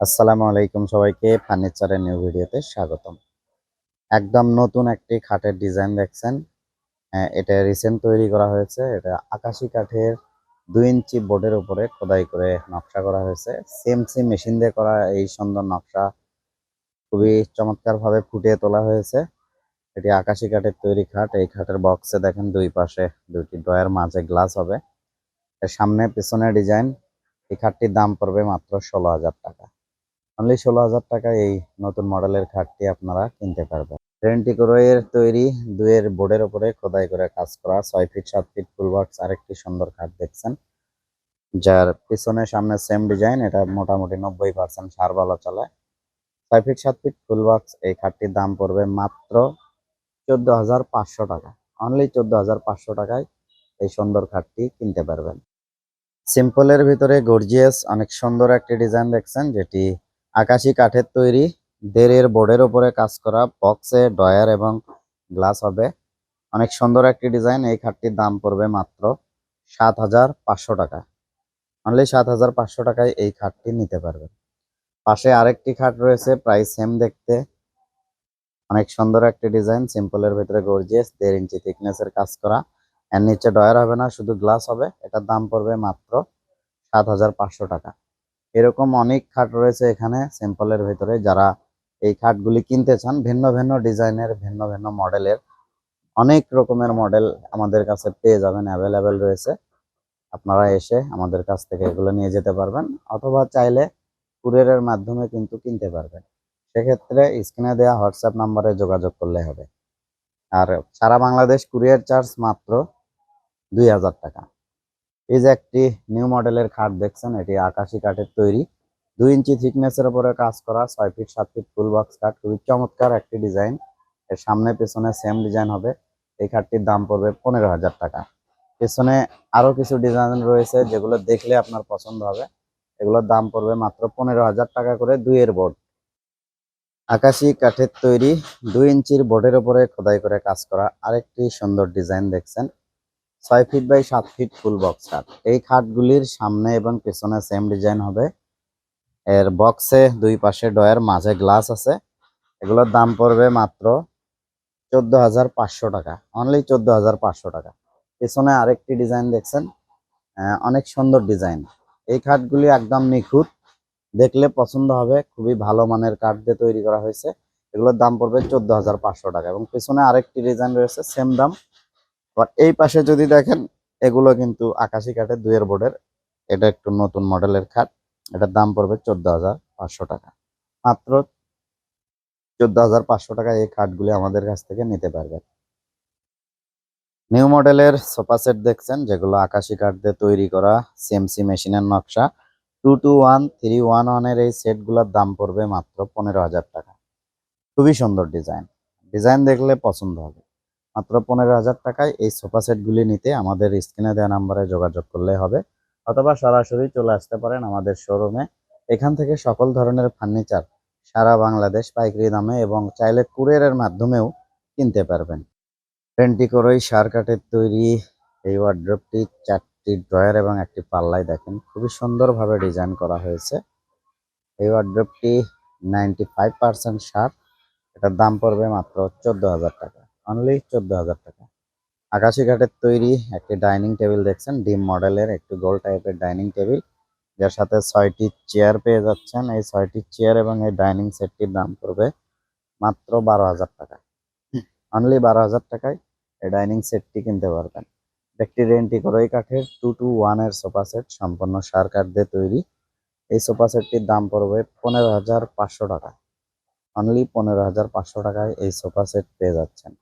আসসালামু আলাইকুম সবাইকে ফার্নিচারের নিউ ভিডিওতে স্বাগতম। একদম নতুন একটি খাটের ডিজাইন দেখছেন। আহ, এটা রিসেন্ট তৈরি করা হয়েছে। এটা আকাশি কাঠের দুই ইঞ্চি বোর্ডের উপরে খোদাই করে নকশা করা হয়েছে। সেম সেম মেশিন দিয়ে করা এই সুন্দর নকশা খুবই চমৎকার ভাবে ফুটিয়ে তোলা হয়েছে। এটি আকাশি কাঠের তৈরি খাট। এই খাটের বক্সে দেখেন দুই পাশে দুইটি ড্রয়ের মাঝে গ্লাস হবে। সামনে পিছনে ডিজাইন এই খাটটির দাম পড়বে মাত্র ষোলো হাজার টাকা। অনলি ষোলো হাজার টাকায় এই নতুন মডেলের খাটটি আপনারা কিনতে পারবেন। রেন্টি এর তৈরি দুয়ের বোর্ডের উপরে খোদাই করে কাজ করা ছয় ফিট, সাত ফিট ফুল বক্স আরেকটি সুন্দর খাট দেখছেন। যার পিছনে সামনে সেম ডিজাইন এটা মোটামুটি নব্বই পার্সেন্ট সার ভালো চলে। ছয় ফিট, সাত ফিট ফুল বক্স, এই খাটটির দাম পড়বে মাত্র চোদ্দ হাজার পাঁচশো টাকা। অনলি চোদ্দ হাজার পাঁচশো টাকায় এই সুন্দর খাটটি কিনতে পারবেন। সিম্পলের ভিতরে গর্জিয়াস অনেক সুন্দর একটি ডিজাইন দেখছেন, যেটি আকাশি কাঠের তৈরি দেড়ের বোর্ডের উপরে কাজ করা বক্সে ডয়ার এবং গ্লাস হবে। অনেক সুন্দর একটি ডিজাইন, এই খাটটির দাম পড়বে মাত্র সাত হাজার পাঁচশো টাকা। অনলি সাত হাজার পাঁচশো টাকায় এই খাটটি নিতে পারবেন। পাশে আরেকটি খাট রয়েছে, প্রায় সেম দেখতে। অনেক সুন্দর একটি ডিজাইন সিম্পলের ভিতরে গর্জিয়াস দেড় ইঞ্চি থিকনেসের কাজ করা। এর নিচে ডয়ার হবে না, শুধু গ্লাস হবে। এটার দাম পড়বে মাত্র সাত হাজার পাঁচশো টাকা। এরকম অনেক খাট রয়েছে এখানে সিম্পলের ভিতরে। যারা এই খাটগুলি কিনতে চান, ভিন্ন ভিন্ন ডিজাইনের, ভিন্ন ভিন্ন মডেলের, অনেক রকমের মডেল আমাদের কাছে পেয়ে যাবেন অ্যাভেলেবেল রয়েছে। আপনারা এসে আমাদের কাছ থেকে এগুলো নিয়ে যেতে পারবেন, অথবা চাইলে কুরিয়ারের মাধ্যমে কিন্তু কিনতে পারবেন। সেক্ষেত্রে স্ক্রিনে দেওয়া হোয়াটসঅ্যাপ নাম্বারে যোগাযোগ করলে হবে। আর সারা বাংলাদেশ কুরিয়ার চার্জ মাত্র দুই হাজার টাকা। এই যে একটি নিউ মডেলের খাট দেখছেন, এটি আকাশি কাঠের তৈরি। দুই ইঞ্চি থিকনেসের উপরে কাজ করা, ছয় ফিট সাত ফিট ফুল বক্স কাঠ খুবই চমৎকার একটি ডিজাইন এর সামনে পেছনে সেম ডিজাইন হবে। এই খাটটির দাম পড়বে পনেরো হাজার টাকা। পেছনে আরও কিছু ডিজাইন রয়েছে, যেগুলো দেখলে আপনার পছন্দ হবে। এগুলোর দাম পড়বে মাত্র পনেরো হাজার টাকা করে দুইয়ের বোর্ড আকাশি কাঠের তৈরি, দুই ইঞ্চির বোর্ডের উপরে খোদাই করে কাজ করা আরেকটি সুন্দর ডিজাইন দেখছেন। ছয় ফিট বাই সাত ফিট ফুল বক্স খাট এই খাটগুলির সামনে এবং পেছনে সেম ডিজাইন হবে। এর বক্সে দুই পাশে ডয়ের মাঝে গ্লাস আছে। এগুলোর দাম পড়বে মাত্র চোদ্দ হাজার পাঁচশো টাকা। অনলি চোদ্দ হাজার পাঁচশো টাকা। পেছনে আরেকটি ডিজাইন দেখছেন। অনেক সুন্দর ডিজাইন এই খাটগুলি একদম নিখুঁত। দেখলে পছন্দ হবে। খুবই ভালো মানের কাঠ দিয়ে তৈরি করা হয়েছে। এগুলোর দাম পড়বে চোদ্দ হাজার পাঁচশো টাকা। এবং পেছনে আরেকটি ডিজাইন রয়েছে সেম দাম। আবার এই পাশে যদি দেখেন, এগুলো কিন্তু আকাশি কাঠের দুইয়ের বোর্ডের। এটা একটু নতুন মডেলের খাট। এটার দাম পড়বে চোদ্দ হাজার পাঁচশো টাকা। মাত্র চোদ্দ হাজার পাঁচশো টাকা এই খাটগুলি আমাদের কাছ থেকে নিতে পারবেন। নিউ মডেলের সোফা সেট দেখছেন, যেগুলো আকাশি কাঠ দিয়ে তৈরি করা সিএমসি মেশিনের নকশা। Two two one, three one ওয়ানের এই সেটগুলোর দাম পড়বে মাত্র পনেরো হাজার টাকা। খুবই সুন্দর ডিজাইন। ডিজাইন দেখলে পছন্দ হবে। মাত্র পনেরো হাজার টাকায় এই সোফা সেটগুলি নিতে আমাদের স্ক্রিনে দেওয়া নাম্বারে যোগাযোগ করলে হবে। অথবা সরাসরি চলে আসতে পারেন আমাদের শোরুমে এখান থেকে সকল ধরনের ফার্নিচার সারা বাংলাদেশ পাইকারি দামে এবং চাইলে কুরিয়ারের মাধ্যমেও কিনতে পারবেন। রেন্টিকোরই সার কাঠের তৈরি এই ওয়ার্ড্রপটি চারটি ড্রয়ার এবং একটি পাল্লায় দেখেন খুবই সুন্দরভাবে ডিজাইন করা হয়েছে। এই ওয়ার্ড্রপটি নাইনটি ফাইভ পার্সেন্ট সার। এটার দাম পড়বে মাত্র চোদ্দ হাজার টাকা। অনলি চোদ্দ হাজার টাকা। আকাশি কাঠের তৈরি একটি ডাইনিং টেবিল দেখছেন, ডিম মডেলের একটু গোল টাইপের ডাইনিং টেবিল। যার সাথে ছয়টি চেয়ার পেয়ে যাচ্ছেন। এই ছয়টি চেয়ার এবং এই ডাইনিং সেটটির দাম পড়বে মাত্র বারো হাজার টাকা। অনলি বারো হাজার টাকায় এই ডাইনিং সেটটি কিনতে পারবেন। একটি রেন্টি করই কাঠের টু টু ওয়ানের সোফা সেট সম্পূর্ণ সার কাঠ দিয়ে তৈরি। এই সোফা সেটটির দাম পড়বে পনেরো হাজার পাঁচশো টাকা। অনলি পনেরো হাজার পাঁচশো টাকায় এই সোফা সেট পেয়ে যাচ্ছেন।